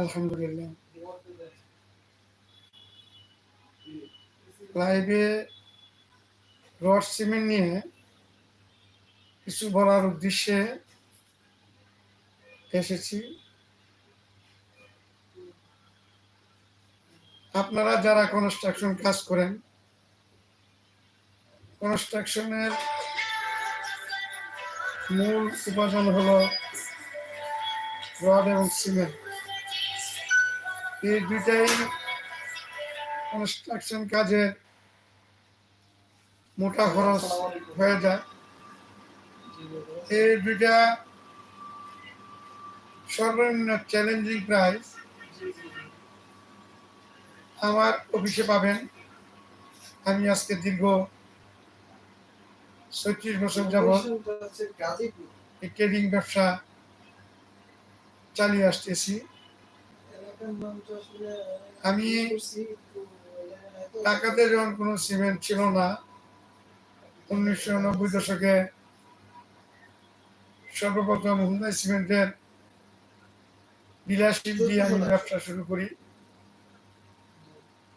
আলহামদুলিল্লাহ। লাইভে rod cement নিয়ে কিছু বলার উদ্দেশ্যে এসেছি। আপনারা যারা কনস্ট্রাকশন কাজ করেন কনস্ট্রাকশনের মূল উপাদান হলো রড এবং সিমেন্ট। এই দুইটাই কনস্ট্রাকশন কাজে মোটা খরচ হয়ে যায়। এই দুইটা সর্বনিম্ন চ্যালেঞ্জিং প্রাইস আমার অফিসে পাবেন। আমি আজকে দীর্ঘ ছত্রিশ বছর এই ট্রেডিং ব্যবসা চালিয়ে আসতেছি। আমি ঢাকাতে যখন কোনো সিমেন্ট ছিল না উনিশশো নব্বই দশকে সর্বপ্রথম হুন্দাই সিমেন্টের ডিলারশিপ দিয়ে আমি ব্যবসা শুরু করি।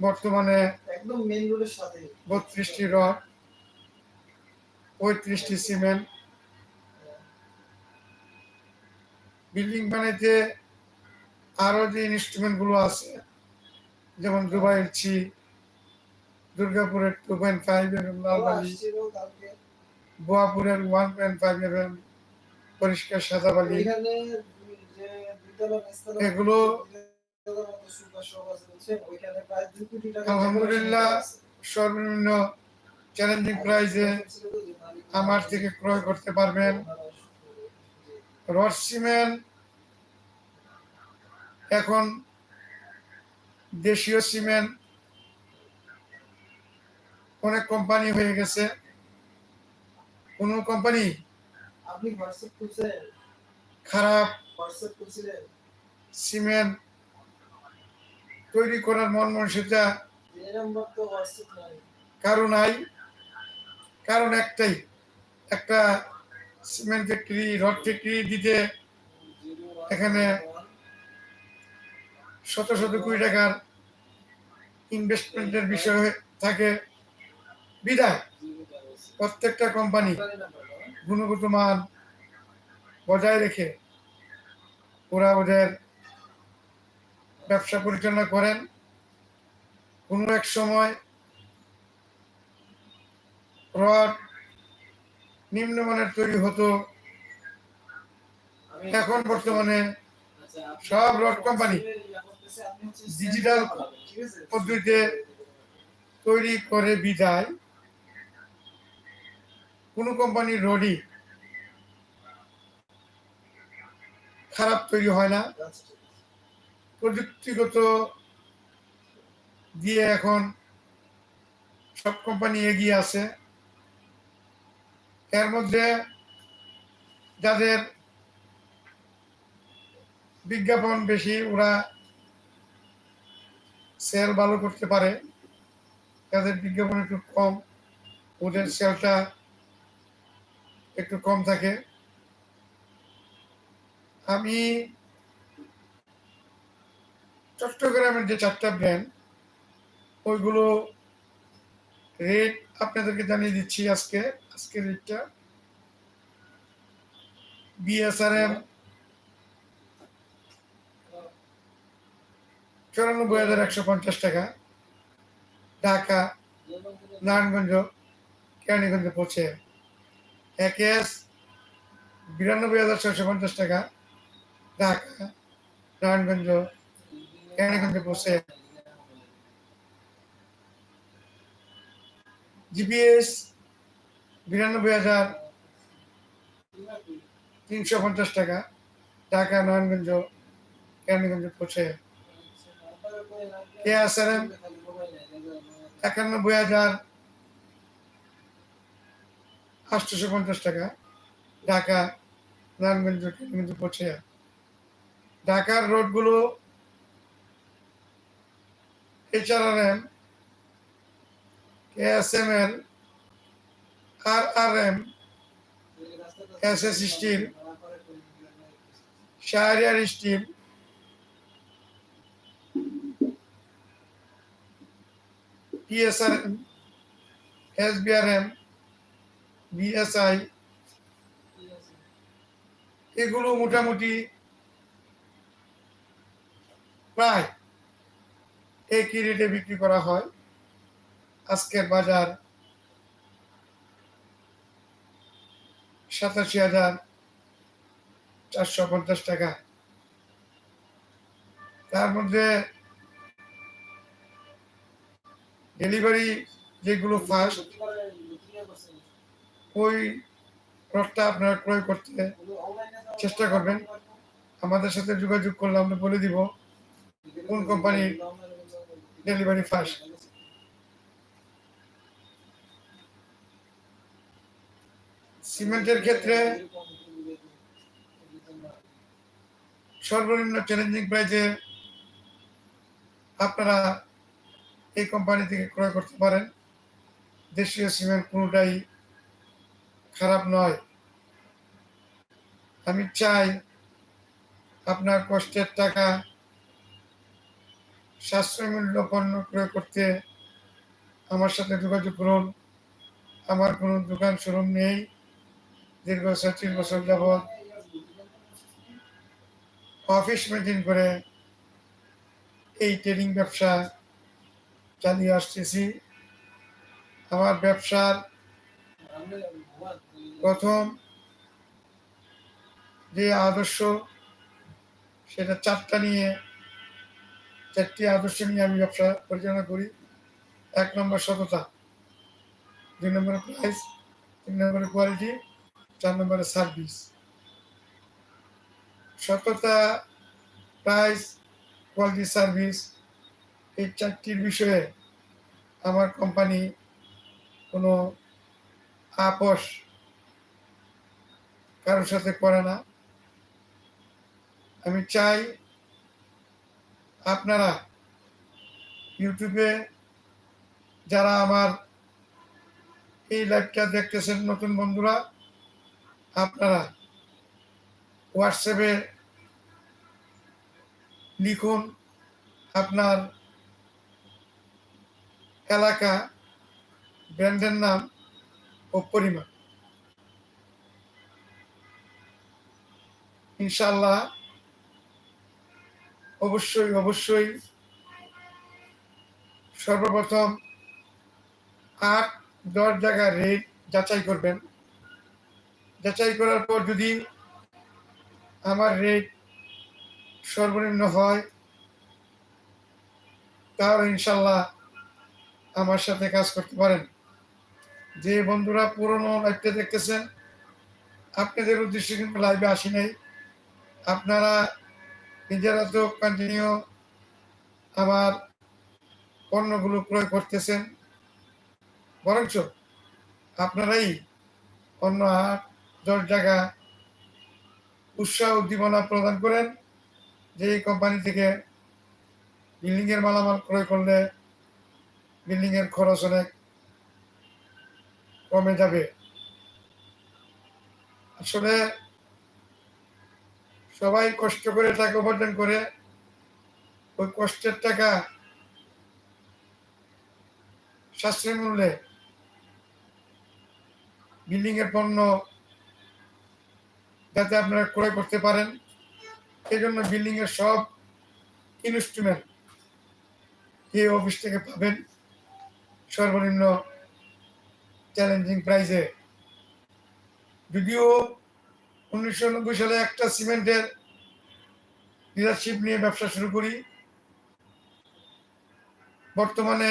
বর্তমানে একদম মেইন রোডের সাথে। বত্রিশটি রড পঁয়ত্রিশটি সিমেন্ট বিল্ডিং বানাইতে আরও যে ইনস্ট্রুমেন্টগুলো আছে যেমন দুবাইয়ের ছি দুর্গাপুরের টু পয়েন্ট ফাইভ এম লালবালি বোয়াপুরের ওয়ান পয়েন্ট ফাইভ এম পরিষ্কার সাদাবালি এগুলো আলহামদুলিল্লাহ সর্বনিম্ন চ্যালেঞ্জিং প্রাইসে আমার থেকে ক্রয় করতে পারবেন। রড সিমেন্ট এখন দেশীয় সিমেন্ট অনেক কোম্পানি হয়ে গেছে। কোন কোম্পানি আপনি খারাপ সিমেন্ট তৈরি করার মন মানসিকতা হোয়াটসঅ্যাপ নাই। কারণ নাই। কারণ একটাই একটা সিমেন্ট ফ্যাক্টরি রড ফ্যাক্টরি দিতে এখানে শত শত কোটি টাকার ইনভেস্টমেন্টের বিষয় থাকে। বিদায়। প্রত্যেকটা কোম্পানি গুণগত মান বজায় রেখে ওরা ওদের ব্যবসা পরিচালনা করেন। কোনো এক সময় রড নিম্নমানের তৈরি হতো। এখন বর্তমানে সব রড কোম্পানি ডিজিটাল পদ্ধতিতে তৈরি করে বিদায়। কোনো কোম্পানির রডই খারাপ তৈরি হয় না। প্রযুক্তিগত দিয়ে এখন সব কোম্পানি এগিয়ে আছে। এর মধ্যে যাদের বিজ্ঞাপন বেশি ওরা সেল ভালো করতে পারে। তাদের বিজ্ঞাপন একটু কম, ওদের সেলটা একটু কম থাকে। আমি চট্টগ্রামের যে চারটা ব্র্যান্ড ওইগুলো রেট আপনাদেরকে জানিয়ে দিচ্ছি আজকে। আজকে রেটটা বিএসআরএম চুরানব্বই হাজার একশো পঞ্চাশ টাকা। ঢাকা, নারায়ণগঞ্জ, কেরানীগঞ্জে পৌঁছে। এক এস বিরানব্বই হাজার ছয়শো পঞ্চাশ টাকা। ঢাকা, নারায়ণগঞ্জ, কেরানীগঞ্জে পৌঁছে। জিপিএস, বিরানব্বই হাজার তিনশো পঞ্চাশ টাকা। ঢাকা, নারায়ণগঞ্জ, কেরানীগঞ্জে পৌঁছে। কে আসারেন একানব্বই হাজার আটশোশো পঞ্চাশ টাকা। ঢাকা নারায়ণগঞ্জ কেরানীগঞ্জে পৌঁছে ঢাকার রোডগুলো HRRM ASML R R M S S steel Shahriar steel TSRM SBRM BSI এগুলো মোটামুটি প্রায় একই রেটে বিক্রি করা হয়। আজকের বাজার সাতাশি হাজার চারশো পঞ্চাশ টাকা। তার মধ্যে ডেলিভারি যেগুলো ফার্স্ট। ওই রডটা আপনারা ক্রয় করতে চেষ্টা করবেন। আমাদের সাথে যোগাযোগ করলে আমরা বলে দিব কোন কোম্পানির ডেলিভারি ফার্স্ট সিমেন্টের ক্ষেত্রে সর্বনিম্ন চ্যালেঞ্জিং প্রাইজে আপনারা এই কোম্পানি থেকে ক্রয় করতে পারেন। দেশীয় সিমেন্ট কোনোটাই খারাপ নয়। আমি চাই আপনার কষ্টের টাকা সাশ্রয় মূল্য পণ্য ক্রয় করতে আমার সাথে যোগাযোগ করুন। আমার কোনো দোকান শোরুম নেই। দীর্ঘ ছত্রিশ বছর যাবৎ অফিস মেনটেন করে এই ট্রেডিং ব্যবসা চালিয়ে আসতেছি। আমার ব্যবসার প্রথম যে আদর্শ, সেটা চারটা নিয়ে, চারটি আদর্শ নিয়ে আমি ব্যবসা পরিচালনা করি। এক নম্বর সততা, দুই নম্বরে প্রাইস তিন নম্বরে কোয়ালিটি চার নম্বরে সার্ভিস সততা প্রাইস কোয়ালিটি সার্ভিস এই চারটির বিষয়ে আমার কোম্পানি কোনো আপোষ কারোর সাথে করে না। আমি চাই আপনারা ইউটিউবে যারা আমার এই লাইভটা দেখতেছেন নতুন বন্ধুরা, আপনারা হোয়াটসঅ্যাপে লিখুন আপনার এলাকা ব্র্যান্ডের নাম ও পরিমাণ। ইনশাল্লাহ অবশ্যই অবশ্যই সর্বপ্রথম আট, দশ জায়গার রেট যাচাই করবেন। যাচাই করার পর যদি আমার রেট সর্বনিম্ন হয়, তাহলে ইনশাল্লাহ আমার সাথে কাজ করতে পারেন। যে বন্ধুরা পুরনো লাইভটা দেখতেছেন, আপনাদের উদ্দেশ্যে কিন্তু লাইভে আসি নাই। আপনারা নিজেরা তো কন্টিনিউ আমার পণ্যগুলো ক্রয় করতেছেন। বরঞ্চ আপনারাই অন্য হাট, দশ জায়গা উৎসাহ উদ্দীপনা প্রদান করেন। যে এই কোম্পানি থেকে বিল্ডিংয়ের মালামাল ক্রয় করলে বিল্ডিংয়ের খরচ অনেক কমে যাবে। আসলে সবাই কষ্ট করে টাকা উপার্জন করে, ওই কষ্টের টাকা সাশ্রয় মূল্যে বিল্ডিং এর পণ্য যাতে আপনারা ক্রয় করতে পারেন এই জন্য বিল্ডিং এর সব ইনস্ট্রুমেন্ট এই অফিস থেকে পাবেন। সর্বনিম্ন চ্যালেঞ্জিং প্রাইসে যদিও উনিশশো নব্বই সালে একটা সিমেন্টের লিডারশিপ নিয়ে ব্যবসা শুরু করি। বর্তমানে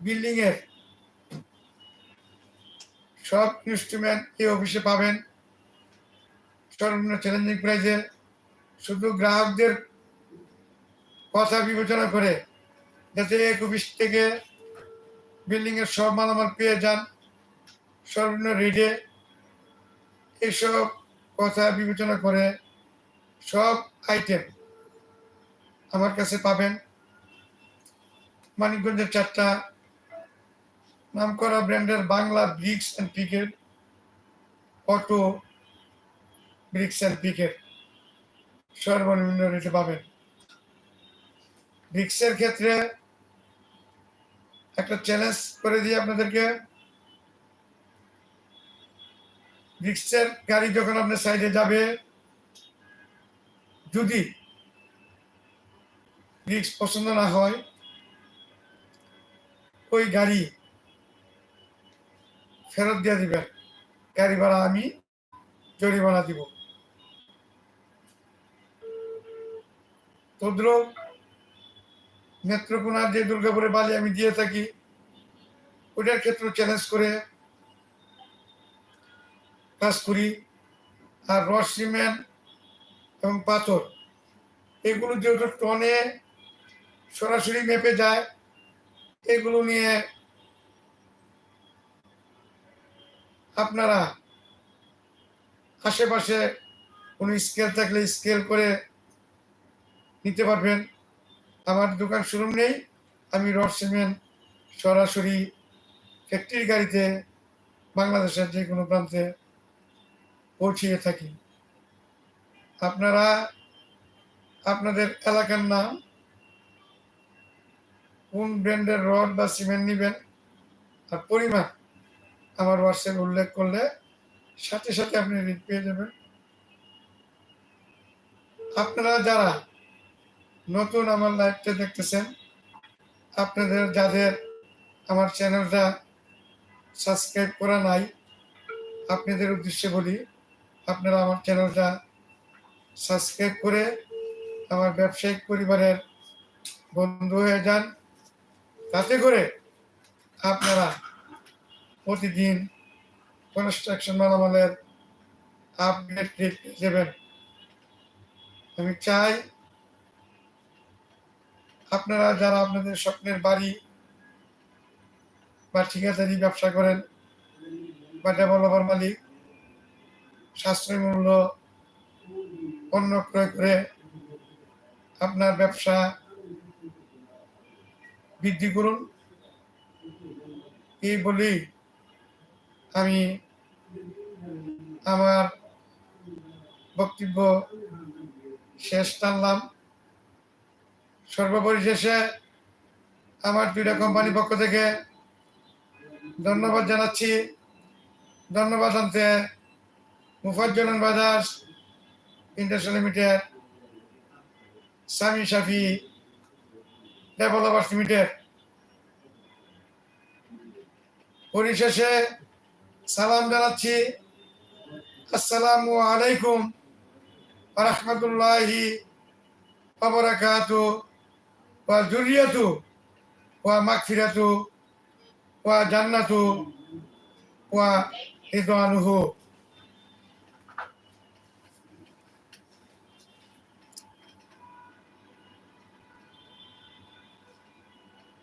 বিল্ডিং এর সব ইনস্ট্রুমেন্ট এই অফিসে পাবেন। সর্বনিম্ন চ্যালেঞ্জিং প্রাইসে শুধু গ্রাহকদের কথা বিবেচনা করে যাতে এক অফিস থেকে বিল্ডিং এর সব মালামাল পেয়ে যান, সর্বনিম্ন রেটে এইসব কথা বিবেচনা করে সব আইটেম আমার কাছে পাবেন। মানিকগঞ্জের চারটা নামকরা ব্র্যান্ডের Bangla bricks and picket auto bricks and picket সর্বনিম্ন রেটে পাবেন। ব্রিক্সের ক্ষেত্রে একটা চ্যালেঞ্জ করে দিই আপনাদেরকে রিক্সের গাড়ি যখন আপনার সাইডে যাবে, যদি রিক্স পছন্দ না হয়, ওই গাড়ি ফেরত দিয়ে দিবেন। গাড়ি ভাড়া আমি জরিমানা দিব। তদ্রুপ নেত্রকোনার যে দুর্গাপুরে বালি আমি দিয়ে থাকি, ওটার ক্ষেত্রে চ্যালেঞ্জ করে কাজ করি আর রস সিমেন্ট এবং পাথর, এগুলো যেহেতু টনে সরাসরি মেপে যায়, এগুলো নিয়ে আপনারা আশেপাশে কোনো স্কেল থাকলে স্কেল করে নিতে পারবেন। আমার দোকান শোরুম নেই। আমি রড সিমেন্ট সরাসরি ফ্যাক্টরি গাড়িতে বাংলাদেশের যে কোনো প্রান্তে পৌঁছিয়ে থাকি। আপনারা, আপনাদের এলাকার নাম, কোন ব্র্যান্ডের রড বা সিমেন্ট নেবেন আর পরিমাণ আমার হোয়াটসঅ্যাপ উল্লেখ করলে সাথে সাথে আপনি রিট পেয়ে যাবেন। আপনারা যারা নতুন আমার লাইভটা দেখতেছেন। আপনাদের, যাদের আমার চ্যানেলটা সাবস্ক্রাইব করা নাই, আপনাদের উদ্দেশ্যে বলি, আপনারা আমার চ্যানেলটা সাবস্ক্রাইব করে আমার ব্যবসায়িক পরিবারের বন্ধু হয়ে যান। তাতে করে আপনারা প্রতিদিন কনস্ট্রাকশন মালামালের আপডেট যাবেন। আমি চাই আপনারা যারা আপনাদের স্বপ্নের বাড়ি বা ঠিকাদারি ব্যবসা করেন বা ডেভেলপার মালিক, সাশ্রয় মূল্য পণ্য ক্রয় করে আপনার ব্যবসা বৃদ্ধি করুন। এই বলেই আমি আমার বক্তব্য শেষ টানলাম। সর্বোপরি শেষে আমার দুইটা কোম্পানির পক্ষ থেকে ধন্যবাদ জানাচ্ছি। ধন্যবাদ আনতে মুফাজ্জলন বাজার industrial limited Sami Shafi developers limited. পরিশেষে সালাম জানাচ্ছি। আসসালামু আলাইকুম রহমতুল্লাহি ওবরাকাতু ওয়া জুরিয়াতু ওয়া মাগফিরাতু ওয়া জান্নাতু ওয়া রিদওয়ানুহু।